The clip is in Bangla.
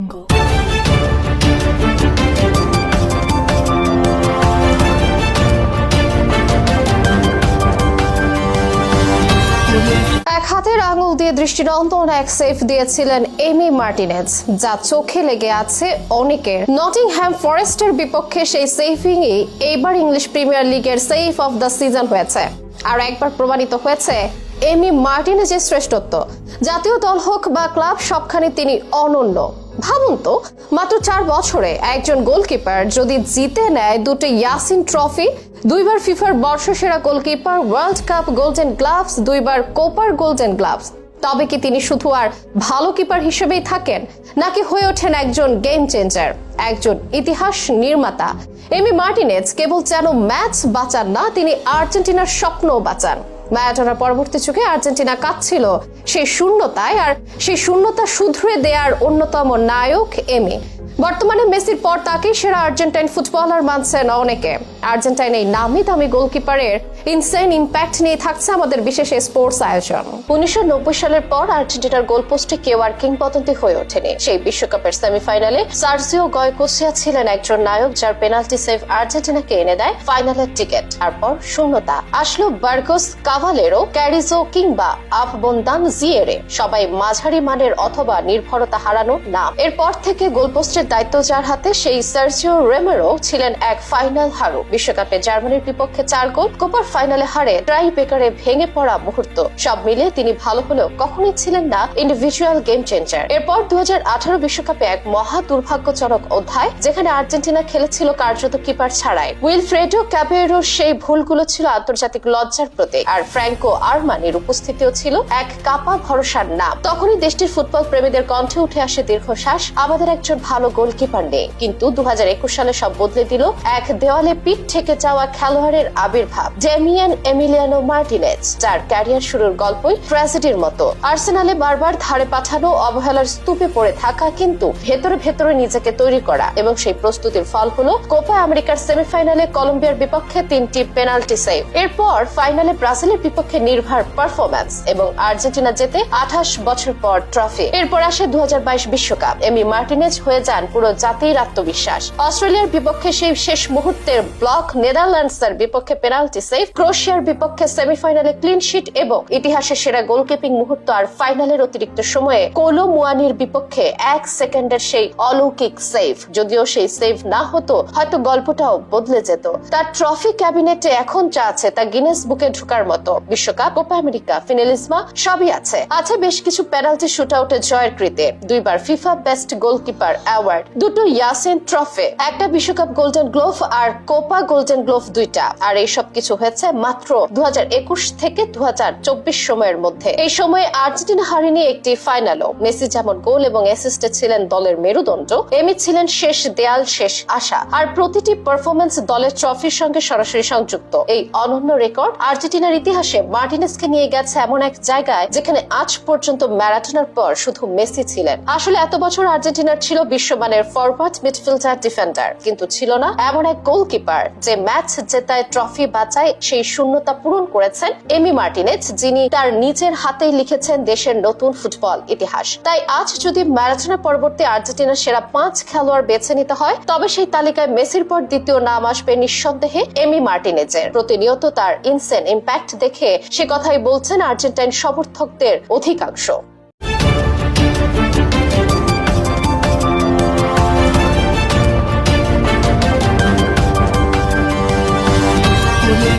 এক হাতের আঙুল দিয়ে দৃষ্টিনন্দন এক সেফ দিয়েছিলেন এমি মার্টিনেজ, যা চোখে লেগে আছে অনেকের। নটিংহ্যাম ফরেস্টের বিপক্ষে সেই সেফিংই এইবার ইংলিশ প্রিমিয়ার লিগের সেফ অফ দ্য সিজন হয়েছে। আর একবার প্রমাণিত হয়েছে, এমি মার্টিনেজের শ্রেষ্ঠত্ব। জাতীয় দল হোক বা ক্লাব, সবখানে তিনি অনন্য। ভাবুন তো, মাত্র চার বছরে একজন গোলকিপার যদি জিতে নেয় দুটো ইয়াসিন ট্রফি, দুইবার ফিফার বর্ষসেরা goalkeeper, World Cup golden gloves, দুইবার কোপার গোল্ডেন গ্লাভস। তবে কি তিনি শুধু আর ভালো কিপার হিসেবেই থাকেন, নাকি হয়ে ওঠেন একজন গেম চেঞ্জার একজন ইতিহাস নির্মাতা? এমি মার্টিনেজ কেবল যেন ম্যাচ বাঁচান না, তিনি আর্জেন্টিনার স্বপ্নও বাঁচান। ম্যারাডোনার পরবর্তী যুগে আর্জেন্টিনা কাঁদছিল। সেই শূন্যতায় আর সেই শূন্যতা শুধরে দেয়ার অন্যতম নায়ক এমে বর্তমানে মেসির পর তাকে সেরা আর্জেন্টাইন ফুটবলার মানছেন অনেকে। আর্জেন্টাইন এই নামি দামি গোলকিপারের ইনসেন ইম্প্যাক্ট নিয়ে থাকছে আমাদের বিশেষ স্পোর্টস আয়োজন। উনিশশো নব্বই সালের পর আর্জেন্টিনার গোলপোস্টে কেউ আর কিংবদন্তি হয়ে ওঠেনি। সেই বিশ্বকাপের সেমিফাইনালে সার্জিও গয়কোসিয়া ছিলেন একজন নায়ক যার পেনাল্টি সেভ আর্জেন্টিনাকে এনে দেয় ফাইনালের টিকিট তারপর শূন্যতা। আসলো বার্গোস কাভালেরো ক্যারিজো কিংবা আফবন্দান জিয়েরে। সবাই মাঝারি মানের অথবা নির্ভরতা হারানো নাম। এরপর থেকে গোলপোস্টের দায়িত্ব যার হাতে সেই সার্জিও রেমেরো ছিলেন এক ফাইনাল হারু বিশ্বকাপে জার্মানির বিপক্ষে চার গোল, কোপার ফাইনালে হারে ট্রাই বেকারে ভেঙে পড়া মুহূর্ত। সব মিলিয়ে তিনি ভালো হলেও কখনোই ছিলেন না ইন্ডিভিজুয়াল গেম চেঞ্জার এরপর দু বিশ্বকাপে এক মহা দুর্ভাগ্যজনক অধ্যায়, যেখানে আর্জেন্টিনা খেলেছিল কার্যত কিপার ছাড়াই। উইলফ্রেডো ক্যাবেরোর সেই ভুলগুলো ছিল আন্তর্জাতিক লজ্জার প্রতীক, আর ফ্র্যাঙ্কো আরমানির উপস্থিতিও ছিল এক কাপা ভরসার নাম। তখনই দেশটির ফুটবল প্রেমীদের কণ্ঠে উঠে আসে দীর্ঘশ্বাস, আমাদের একজন ভালো গোলকিপার নেই। কিন্তু দু হাজার একুশ সালে সব বদলে দিল এক দেওয়ালে পিঠ থেকে যাওয়া খেলোয়াড়ের আবির্ভাব। ডেমিয়ান এমিলিয়ানো মার্টিনেজ, যার ক্যারিয়ার শুরুর গল্পই ট্র্যাজেডির মতো। আর্সেনালে বারবার ধারে পাঠানো অবহেলার স্তূপে পড়ে থাকা কিন্তু ভেতরে ভেতরে নিজেকে তৈরি করা এবং সেই প্রস্তুতির ফল হলো কোপা আমেরিকার সেমিফাইনালে কলম্বিয়ার বিপক্ষে তিনটি পেনাল্টি সেভ। এরপর ফাইনালে ব্রাজিলের বিপক্ষে নির্ভর পারফরম্যান্স এবং আর্জেন্টিনা জেতে আঠাশ বছর পর ট্রফি। এরপর আসে দু বিশ্বকাপ। এমি মার্টিনেজ হয়ে যান পুরো জাতির আত্মবিশ্বাস। অস্ট্রেলিয়ার বিপক্ষে সেই শেষ মুহূর্তের ব্লক নেদারল্যান্ডসের বিপক্ষে পেনাল্টি সেভ, ক্রোয়েশিয়ার বিপক্ষে সেমিফাইনালে ক্লিন শিট এবং ইতিহাসের সেরা গোলকিপিং মুহূর্ত আর ফাইনালের অতিরিক্ত সময়ে কোলো মুয়ানির বিপক্ষে এক সেকেন্ডের সেই অলৌকিক সেভ। যদিও সেই সেভ না হতো, হয়তো গল্পটাও বদলে যেত। তার ট্রফি ক্যাবিনেটে এখন যা আছে তা গিনেস বুকে ঢোকার মতো। বিশ্বকাপ, কোপা আমেরিকা, ফিনালিজমা, সবই আছে। আছে বেশ কিছু পেনাল্টি শুট আউটে জয়ের কৃতে। দুইবার ফিফা বেস্ট গোলকিপার অ্যাওয়ার্ড। দুটো ইয়াসিন ট্রফি, একটা বিশ্বকাপ গোল্ডেন গ্লোভ আর কোপা গোল্ডেন গ্লোভ দুইটা। আর এই সব কিছু হয়েছে মাত্র দু হাজার একুশ থেকে দু সময়ের মধ্যে। এই সময়ে আর্জেন্টিনা হারেনি একটি ফাইনালও মেসি যেমন গোল এবং অ্যাসিস্টে ছিলেন দলের মেরুদণ্ড এমি ছিলেন শেষ দেয়াল, শেষ আশা। আর প্রতিটি পারফরমেন্স দলের ট্রফির সঙ্গে সরাসরি সংযুক্ত। এই অনন্য রেকর্ড আর্জেন্টিনার ইতিহাসে মার্টিনেসকে নিয়ে গেছে এমন এক জায়গায় যেখানে আজ পর্যন্ত ম্যারাথনের পর শুধু মেসি ছিলেন। আসলে এত বছর আর্জেন্টিনার ছিল বিশ্বমানের ফরওয়ার্ড মিডফিল্ডার ডিফেন্ডার কিন্তু ছিল না এমন এক গোলকিপার যে ম্যাচ জেতায় ট্রফি বাঁচায় সেই শূন্যতা পূরণ করেছেন এমি মার্টিনেজ, যিনি তার নিজের হাতেই লিখেছেন দেশের নতুন ফুটবল ইতিহাস। তাই আজ যদি ম্যারাথনা পরবর্তী আর্জেন্টিনার সেরা পাঁচ খেলোয়াড় বেছে নিতে হয়, তবে সেই তালিকায় মেসির পর দ্বিতীয় নাম আসবে নিঃসন্দেহে এমি মার্টিনেজের। প্রতিনিয়ত তার ইনসেন ইম্প্যাক্ট দেখে সে কথাই বলছেন আর্জেন্টাইন সমর্থকদের অধিকাংশ।